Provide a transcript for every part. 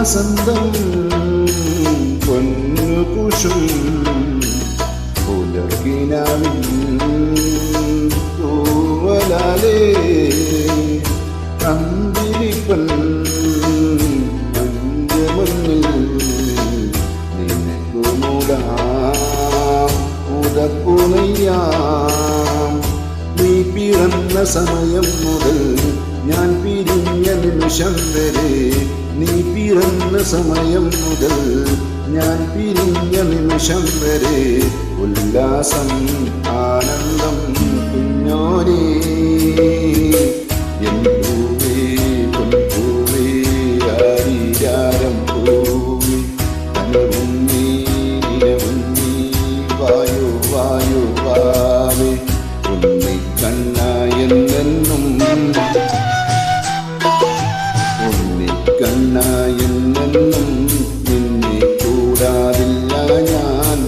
വസന്തം പൊന്നുപുഷും പുലർകിനാവിൽ പൂവലാലേ അന്തിരിപ്പൻ നീ പിറന്ന സമയം മുതൽ ഞാൻ പിരിഞ്ഞ നിമിഷം വരെ നീ പിറന്ന സമയം മുതൽ ഞാൻ പിരിഞ്ഞ നിമിഷം വരെ ഉല്ലാസം ആനന്ദം കുഞ്ഞോനേ. എൻ പൂവേ പൊൻപൂവേ നീ വായു വായു. ഉണ്ണിക്കണ്ണായെന്നെന്നും നിന്നെ ഞാൻ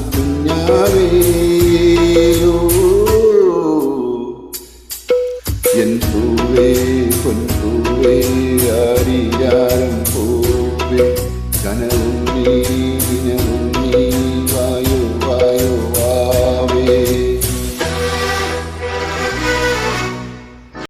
പൂവേ കനവും